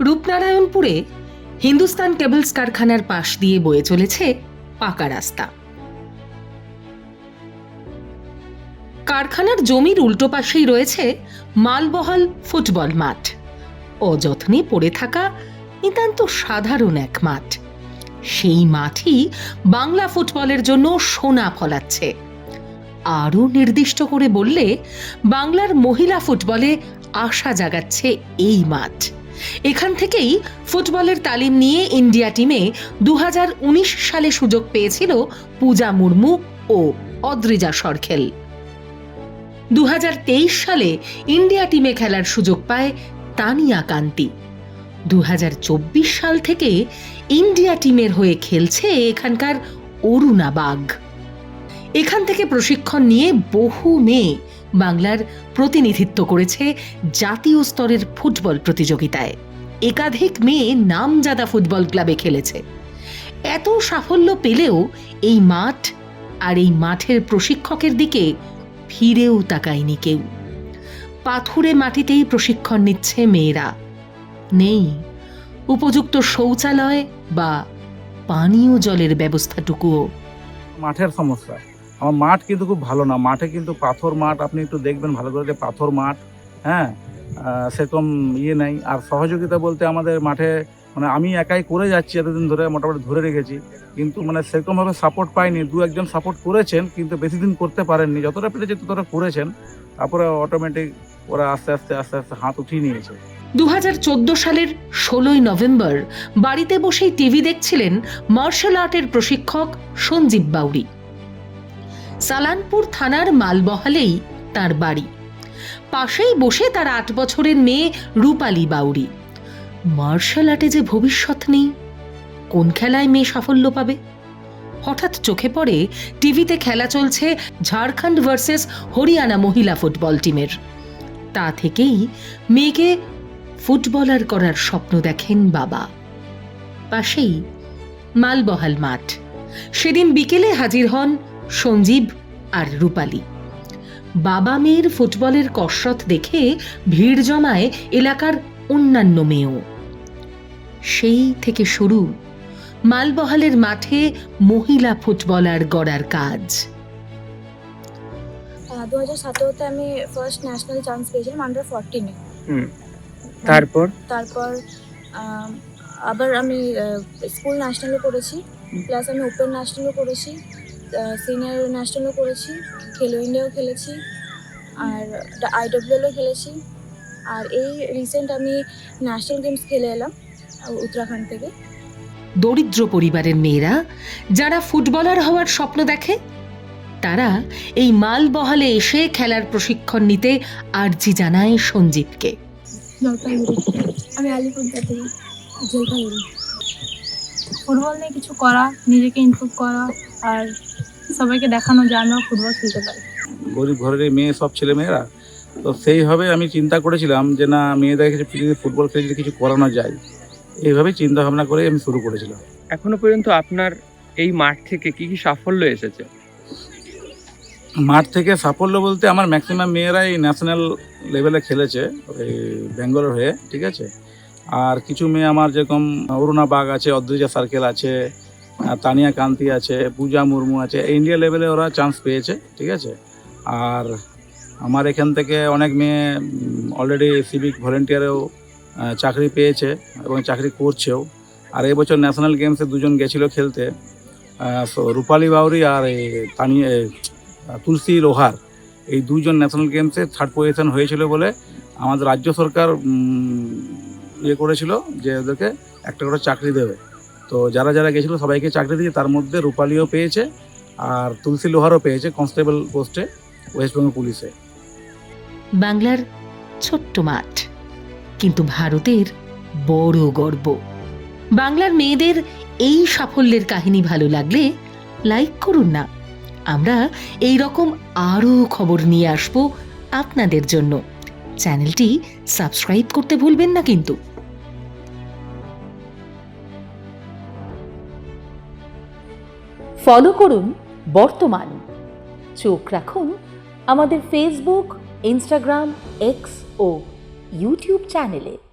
রূপনারায়ণপুরে Hindustan cables কারখানার পাশ দিয়ে বয়ে চলেছে পাকা রাস্তা। কারখানার জমির উল্টো পাশেই রয়েছে মালবহল ফুটবল মাঠ। অযত্নে পড়ে থাকা নিতান্ত সাধারণ এক মাঠ। সেই মাঠই বাংলা ফুটবলের জন্য সোনা ফলাচ্ছে। আরও নির্দিষ্ট করে বললে, বাংলার মহিলা ফুটবলে আশা জাগাচ্ছে এই মাঠ। এখান থেকেই ফুটবলের তালিম নিয়ে ইন্ডিয়া টিমে দু সালে সুযোগ পেয়েছিল পূজা মুর্মু ও অদ্রিজা সরখেল। দু সালে ইন্ডিয়া টিমে খেলার সুযোগ পায় তানিয়া কান্তি। দু হাজার চব্বিশ সাল থেকে ইন্ডিয়া টিমের হয়ে খেলছে এখানকার অরুণা বাগ। এখান থেকে প্রশিক্ষণ নিয়ে বহু মেয়ে বাংলার প্রতিনিধিত্ব করেছে জাতীয় স্তরের ফুটবল প্রতিযোগিতায়। একাধিক মেয়ে নামজাদা ফুটবল ক্লাবে খেলেছে। এত সাফল্য পেলেও এই মাঠ আর এই মাঠের প্রশিক্ষকের দিকে ফিরেও তাকায়নি কেউ। পাথুরে মাটিতেই প্রশিক্ষণ নিচ্ছে মেয়েরা। নেই উপযুক্ত শৌচালয় বা পানীয় জলের ব্যবস্থাটুকুও। মাঠের সমস্যা। আমার মাঠ কিন্তু খুব ভালো না। মাঠে কিন্তু পাথর মাঠ, আপনি একটু দেখবেন ভালো করে যে পাথর মাঠ হ্যাঁ? সেরকম ইয়ে নেই। আর সহযোগিতা বলতে আমাদের মাঠে মানে আমি একাই করে যাচ্ছি এতদিন ধরে, মোটামুটি ধরে রেখেছি। কিন্তু মানে সেরকমভাবে সাপোর্ট পাইনি। দু একজন সাপোর্ট করেছেন, কিন্তু বেশি দিন করতে পারেননি। যতটা পেরেছে ততটা করেছেন। তারপরে অটোমেটিক ওরা আস্তে আস্তে আস্তে আস্তে হাত উঠিয়ে নিয়েছে। দু হাজার চোদ্দ সালের ষোলোই নভেম্বর, বাড়িতে বসেই টিভি দেখছিলেন মার্শাল আর্টের প্রশিক্ষক সঞ্জীব বাউরি। সালানপুর থানার মালবহালেই তার বাড়ি। পাশেই বসে তার আট বছরের মেয়ে রূপালী বাউরি মার্শাল আর্টে যে ভবিষ্যৎ নেই, কোন খেলায় মেয়ে সাফল্য পাবে? হঠাৎ চোখে পড়ে টিভিতে খেলা চলছে ঝাড়খণ্ড ভার্সেস হরিয়ানা মহিলা ফুটবল টিমের। তা থেকেই মেয়েকে ফুটবলার করার স্বপ্ন দেখেন বাবা। পাশেই মালবহাল মাঠ। সেদিন বিকেলে হাজির হন সঞ্জীব আর রূপালী। বাবা মেয়ের ফুটবলের কসরত দেখে ভিড় জমায় এলাকার অন্যান্য মেয়েও। সেই থেকে শুরু মালবহালের মাঠে মহিলা ফুটবলার গড়ার কাজ। দু হাজার সতেরোতে আমি ফার্স্ট ন্যাশনাল চান্স পেয়েছিলাম আন্ডার ফোরটিনে হুম। তারপর? তারপর আবার আমি স্কুল ন্যাশনালও করেছি প্লাস আমি ওপেন ন্যাশনালও করেছি। সিনিয়র ন্যাশনালও করেছি খেলো ইন্ডিয়াও খেলেছি আর আইডব্লিউএলও খেলেছি। আর এই রিসেন্ট আমি ন্যাশনাল গেমস খেলে এলাম উত্তরাখণ্ড থেকে। দরিদ্র পরিবারের মেয়েরা যারা ফুটবলার হওয়ার স্বপ্ন দেখে তারা এই মালবহালে এসে খেলার প্রশিক্ষণ নিতে আর্জি জানায় সঞ্জীবকে। আমি থেকে জলপাইগুড়ি ফুটবল নিয়ে কিছু করা নিজেকে ইমপ্রুভ করা আর সবাইকে দেখানো যে আমরা ফুটবল খেলতে পারি। গরিব ঘরের মেয়ে সব ছেলে মেয়েরা তো সেইভাবে আমি চিন্তা করেছিলাম যে না মেয়েদের কিছু যদি ফুটবল খেলে যদি কিছু করানো যায় এইভাবে চিন্তা ভাবনা করে আমি শুরু করেছিলাম। এখনও পর্যন্ত আপনার এই মাঠ থেকে কি কি সাফল্য এসেছে? মাঠ থেকে সাফল্য বলতে আমার ম্যাক্সিমাম মেয়েরাই ন্যাশনাল লেভেলে খেলেছে ওই বেঙ্গলের হয়ে ঠিক আছে? আর কিছু মেয়ে আমার যেরকম অরুণা বাগ আছে অদ্রিজা সার্কেল আছে তানিয়া কান্তি আছে, পূজা মুর্মু আছে ইন্ডিয়া লেভেলে ওরা চান্স পেয়েছে, ঠিক আছে? আর আমার এখান থেকে অনেক মেয়ে অলরেডি সিভিক ভলেন্টিয়ারেও চাকরি পেয়েছে এবং চাকরি করছেও। আর এবছর ন্যাশনাল গেমসে দুজন গেছিল খেলতে রূপালী বাউরি আর এই তানিয়া তুলসী লোহার, এই দুজন ন্যাশনাল গেমসে থার্ড পজিশন হয়েছিল বলে আমাদের রাজ্য সরকার ইয়ে করেছিল যে ওদেরকে একটা করে চাকরি দেবে। তো যারা যারা গেছিল সবাইকে চাকরি দিয়ে তার মধ্যে রূপালীও পেয়েছে আর তুলসী লোহারও পেয়েছে কনস্টেবল পোস্টে ওয়েস্ট বেঙ্গল পুলিশে। বাংলার ছোট্ট মাঠ, কিন্তু ভারতের বড় গর্ব। বাংলার মেয়েদের এই সাফল্যের কাহিনী ভালো লাগলে লাইক করুন না। আমরা এই রকম আরও খবর নিয়ে আসব আপনাদের জন্য। চ্যানেলটি সাবস্ক্রাইব করতে ভুলবেন না কিন্তু। ফলো করুন বর্তমান। চোখ রাখুন আমাদের ফেসবুক ইনস্টাগ্রাম এক্স ও ইউটিউব চ্যানেলে